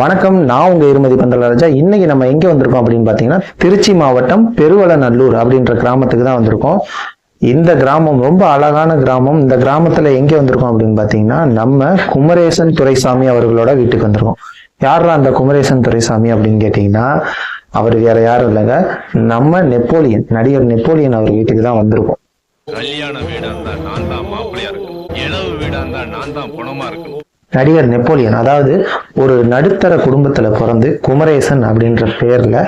வணக்கம் நான் உங்க இருமதி பந்தலராஜா. இன்னைக்கு நம்ம எங்க வந்திருக்கோம் அப்படின்னு பாத்தீங்கன்னா திருச்சி மாவட்டம் பெருவளநல்லூர் அப்படின்ற கிராமத்துக்கு தான் வந்திருக்கோம். இந்த கிராமம் ரொம்ப அழகான கிராமம். இந்த கிராமத்துல எங்க வந்திருக்கோம் அப்படின்னு பாத்தீங்கன்னா நம்ம குமரேசன் துரைசாமி அவர்களோட வீட்டுக்கு வந்திருக்கோம். யாரா அந்த குமரேசன் துரைசாமி அப்படின்னு கேட்டீங்கன்னா அவர் வேற யாரும் இல்லைங்க. நம்ம நெப்போலியன் நடிகர் நெப்போலியன் அவர் வீட்டுக்கு தான் வந்திருக்கோம். கல்யாண வீடா இருந்தா நான் தான் மாப்பிள்ளையா இளவு வீடா இருந்தா நான் தான் பணமா இருக்கும். நடிகர் நெப்போலியன் அதாவது ஒரு நடுத்தர குடும்பத்துல பிறந்து குமரேசன் அப்படின்ற பேரில்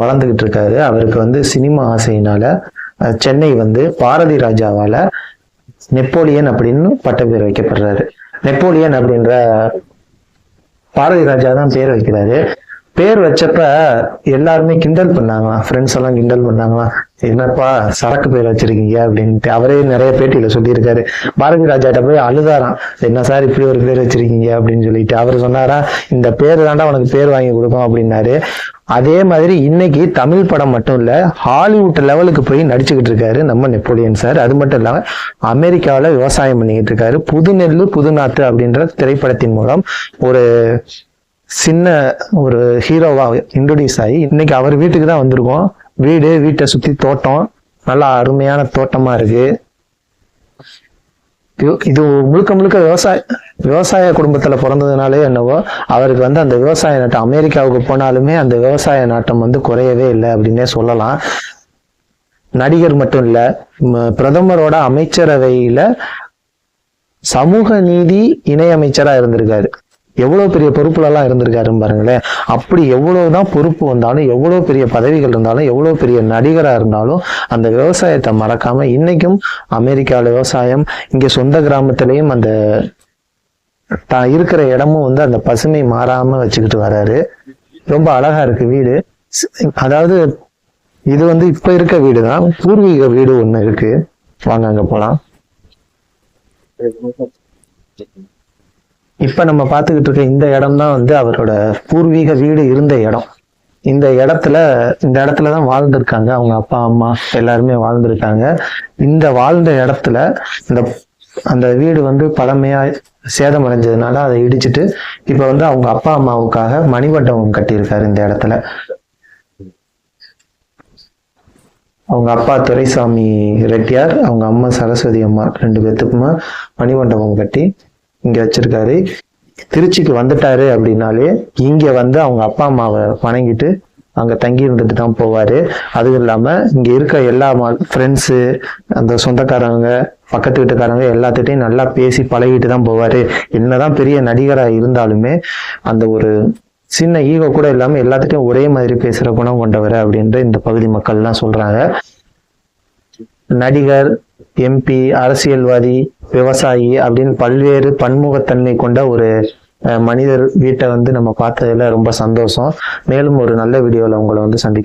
வளர்ந்துகிட்டு இருக்காரு. அவருக்கு வந்து சினிமா ஆசையினால சென்னை வந்து பாரதி ராஜாவால நெப்போலியன் அப்படின்னு பட்டப்பேர் வைக்கப்படுறாரு. நெப்போலியன் அப்படின்ற பாரதி ராஜா தான் பேர் வைக்கிறாரு. பேர் வச்சப்ப எல்லாருமே கிண்டல் பண்ணாங்களாம். ஃப்ரெண்ட்ஸ் எல்லாம் கிண்டல் பண்ணாங்களாம். என்னப்பா சரக்கு பேர் வச்சிருக்கீங்க அப்படின்ட்டு. அவரே நிறைய பேட்டியில சொல்லியிருக்காரு. பாரதி ராஜாட்ட போய் அழுதாராம். என்ன சார் இப்படி ஒரு பேர் வச்சிருக்கீங்க அப்படின்னு சொல்லிட்டு. அவர் சொன்னாரா இந்த பேர் தாண்டா உனக்கு பேர் வாங்கி கொடுக்கும் அப்படின்னாரு. அதே மாதிரி இன்னைக்கு தமிழ் படம் மட்டும் இல்ல ஹாலிவுட் லெவலுக்கு போய் நடிச்சுக்கிட்டு இருக்காரு நம்ம நெப்போலியன் சார். அது மட்டும் இல்லாம அமெரிக்காவில் விவசாயம் பண்ணிக்கிட்டு இருக்காரு. புது நெல்லு புது நாத்து அப்படின்ற திரைப்படத்தின் மூலம் ஒரு சின்ன ஒரு ஹீரோவா இன்ட்ரடியூஸ் ஆகி இன்னைக்கு அவர் வீட்டுக்கு தான் வந்திருக்கோம். வீடு வீட்டை சுத்தி தோட்டம். நல்லா அருமையான தோட்டமா இருக்கு. இது- முழுக்க முழுக்க விவசாய விவசாய குடும்பத்துல பிறந்ததுனாலே என்னவோ அவருக்கு வந்து அந்த விவசாய நாட்டம் அமெரிக்காவுக்கு போனாலுமே அந்த விவசாய நாட்டம் வந்து குறையவே இல்லை அப்படின்னே சொல்லலாம். நடிகர் மட்டும் இல்ல பிரதமரோட அமைச்சரவையில சமூக நீதி இணை அமைச்சரா இருந்திருக்காரு. எவ்வளவு பெரிய பொறுப்புல எல்லாம் இருந்திருக்காருன்னு பாருங்களேன். அப்படி எவ்வளவுதான் பொறுப்பு வந்தாலும் எவ்வளவு பெரிய பதவிகள் இருந்தாலும் எவ்வளவு பெரிய நடிகரா இருந்தாலும் அந்த விவசாயத்தை மறக்காம இன்னைக்கும் அமெரிக்காவில் விவசாயம் இங்க சொந்த கிராமத்திலையும் அந்த தான் இருக்கிற இடமும் வந்து அந்த பசுமை மாறாம வச்சுக்கிட்டு வராரு. ரொம்ப அழகா இருக்கு வீடு. அதாவது இது வந்து இப்ப இருக்க வீடு தான் பூர்வீக வீடு ஒண்ணு இருக்கு. வாங்க அங்க போலாம். இப்ப நம்ம பார்த்துக்கிட்டு இருக்க இந்த இடம் தான் வந்து அவரோட பூர்வீக வீடு இருந்த இடம். இந்த இடத்துல இந்த இடத்துல தான் வாழ்ந்திருக்காங்க. அவங்க அப்பா அம்மா எல்லாருமே வாழ்ந்திருக்காங்க. இந்த வாழ்ந்த இடத்துல இந்த அந்த வீடு வந்து பழமையா சேதமடைஞ்சதுனால அதை இடிச்சிட்டு இப்ப வந்து அவங்க அப்பா அம்மாவுக்காக மணிமண்டபம் கட்டியிருக்காரு இந்த இடத்துல. அவங்க அப்பா துரைசாமி ரெட்டியார் அவங்க அம்மா சரஸ்வதி அம்மா ரெண்டு பேர்த்துக்குமா மணிமண்டபம் கட்டி இங்க வச்சிருக்காரு. திருச்சிக்கு வந்துட்டாரு அப்படின்னாலே இங்க வந்து அவங்க அப்பா அம்மாவை வணங்கிட்டு அங்க தங்கி இருந்துட்டு தான் போவாரு. அதுவும் இல்லாம இங்க இருக்க எல்லா ஃப்ரெண்ட்ஸு அந்த சொந்தக்காரங்க பக்கத்து வீட்டுக்காரங்க எல்லாத்துட்டையும் நல்லா பேசி பழகிட்டு தான் போவாரு. என்னதான் பெரிய நடிகரா இருந்தாலுமே அந்த ஒரு சின்ன ஈகோ கூட இல்லாம எல்லாத்துட்டையும் ஒரே மாதிரி பேசுற குணம் கொண்டவர் அப்படின்ற இந்த பகுதி மக்கள்லாம் சொல்றாங்க. நடிகர் எம்பி அரசியல்வாதி விவசாயி அப்படின்னு பல்வேறு பன்முகத்தன்மை கொண்ட ஒரு அஹ், மனிதர் வீட்டை வந்து நம்ம பார்த்ததுல ரொம்ப சந்தோஷம். மேலும் ஒரு நல்ல வீடியோல உங்களை வந்து சந்திக்க